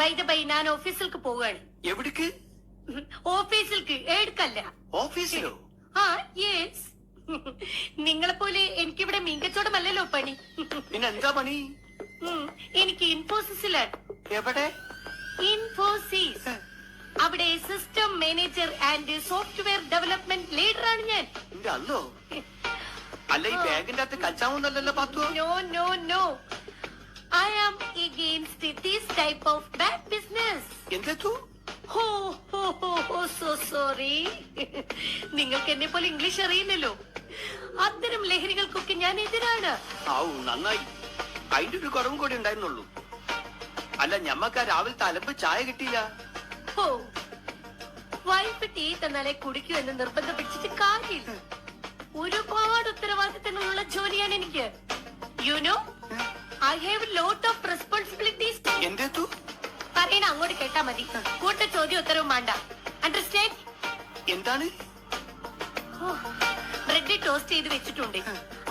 വൈദ by ഞാൻ ഓഫീസിലേക്ക് പോവുകയാണ്. എവിടേക്ക്? ഓഫീസിലേക്ക് എടുക്കല്ല ഓഫീസിലോ? ആ യെസ് നിങ്ങളെ പോലെ എനിക്കിവിടെ മീൻകച്ചവടമല്ലല്ലോ പണി. എന്താ പണി? എനിക്ക് ഇൻഫോസിസിലാണ്. എവിടെ? ഇൻഫോസിസ്. അവിടെ system manager and software development leader ആണ് ഞാൻ. അല്ലോ? ഈ ബാഗിന്റെ അകത്ത് കച്ചാവുന്നല്ലോ no no no type of bad business എന്തെത്തു ഹോ ഹോ ഹോ ഹോ സോ സോറി നിങ്ങൾക്ക് എന്നെ പോലെ ഇംഗ്ലീഷ് അറിയില്ലല്ലോ. അത്തരം ലഹരികൾക്കൊക്കെ ഞാൻ എതിരാണ്. ആവു നന്നായി. അതിന്റെ ഒരു കുറവും കൂടി ഉണ്ടായിരുന്നുള്ളൂ. അല്ല ഞമ്മക്ക് ആ രാവിലത്തെ അലമ്പ് ചായ കിട്ടിയില്ല? ഹോ വൈഫ് ടീ തന്നാലേ കുടിക്കൂ എന്ന് നിർബന്ധം പിടിച്ചിട്ട് കാര്യമില്ല. ഒരുപാട് ഉത്തരവാദിത്തങ്ങളുള്ള ജോലിയാണ് എനിക്ക്. You know I have lot of പറയണ അങ്ങോട്ട് കേട്ടാ മതി. കൂട്ട ചോദ്യം ഉത്തരവും വേണ്ട. അണ്ടർസ്റ്റാൻഡ് എന്താണ്? ബ്രെഡ് ടോസ്റ്റ് ചെയ്ത് വെച്ചിട്ടുണ്ട്.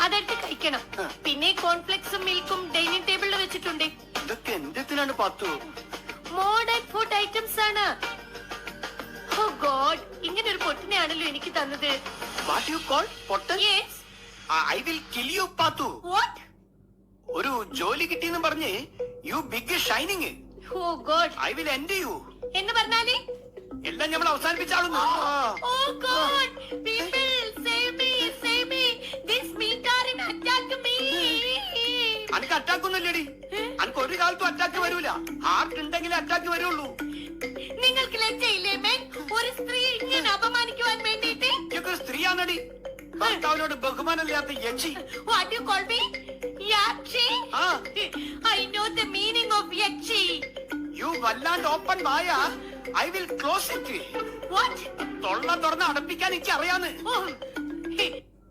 അതെടുത്ത് കഴിക്കണം. പിന്നെ കോൺഫ്ലെക്സും മിൽക്കും ഡൈനിങ് ടേബിളിൽ വെച്ചിട്ടുണ്ട്. ഇതൊക്കെ എന്തിനാണ് പാത്തു. മോഡേൺ ഫുഡ് ഐറ്റംസ് ആണ്. Oh God. ഇങ്ങനെ ഒരു പൊട്ടിനെയാണല്ലോ എനിക്ക് തന്നത്. What you call Pottan? Yes I will kill you Pathu. What ഒരു ജോലി കിട്ടിയെന്ന് പറഞ്ഞ് you big shining oh God. I will end you. എന്ന് പറഞ്ഞാലേ? എല്ലാം നമ്മൾ അവസാനിപ്പിച്ചാളുന്നു. ഓ God. People save me save me this മീൻകാരൻ attack me അനക്ക് അറ്റാക്ക് ഒന്നുമില്ലടി. അനക്ക് ഒരു കാലത്തും അറ്റാക്ക് വരൂല. ഹാർട്ട് ഉണ്ടെങ്കിൽ അറ്റാക്ക് വരുള്ളൂ. നിങ്ങൾക്ക് ലജ്ജയില്ലേ മേൻ ഒരു സ്ത്രീ ഇങ്ങനെ അപമാനിക്കുവാൻ വേണ്ടിയിട്ട്? സ്ത്രീയാണടി. ഭർത്താവിനോട് ബഹുമാനമില്ലാത്ത യക്ഷി. What you call me? വല്ലാണ്ട് ഓപ്പൺ വായ. I will close it? തൊള്ള തുറന്ന് അടപ്പിക്കാൻ എനിക്ക് അറിയാന്ന്